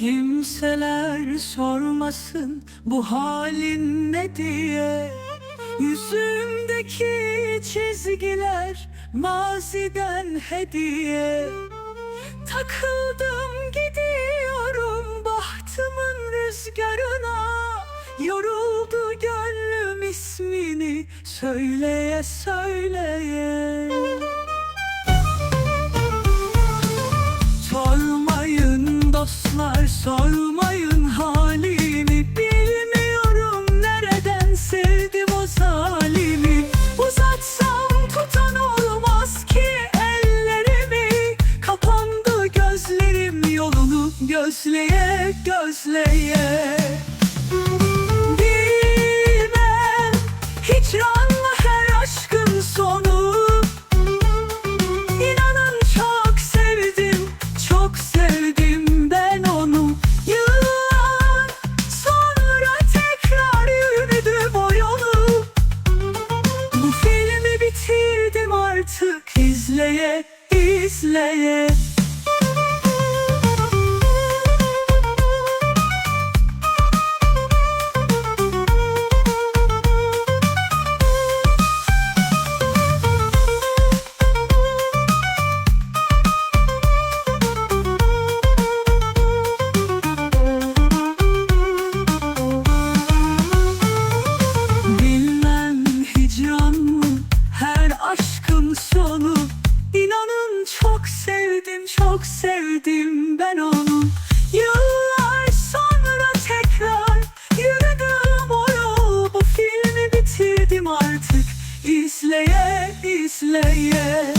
Kimseler sormasın bu halin ne diye. Yüzümdeki çizgiler maziden hediye. Takıldım gidiyorum bahtımın rüzgarına. Yoruldu gönlüm ismini söyleye söyleye gözleye. Gözleye Bilmem hicranla her aşkın sonu. İnanın çok sevdim, çok sevdim ben onu. Yıllar sonra tekrar yürüdüm o yolu. Bu filmi bitirdim artık izleye, izleye sevdim ben onu. Yıllar sonra tekrar yürüdüm o yol Bu filmi bitirdim artık. İzleye izleye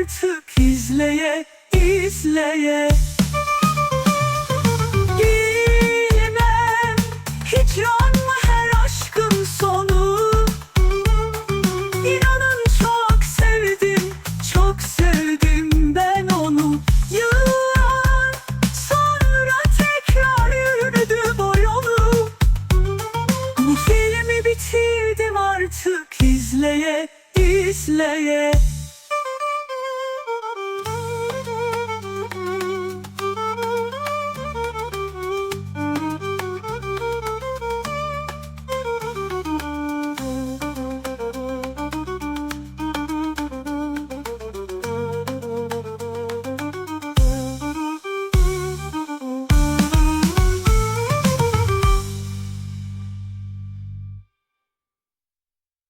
artık izleye, izleye. Bilmem hicran mı her aşkın sonu. İnanın çok sevdim, çok sevdim ben onu. Yıllar sonra tekrar yürüdüm o yolu Bu filmi bitirdim artık izleye, izleye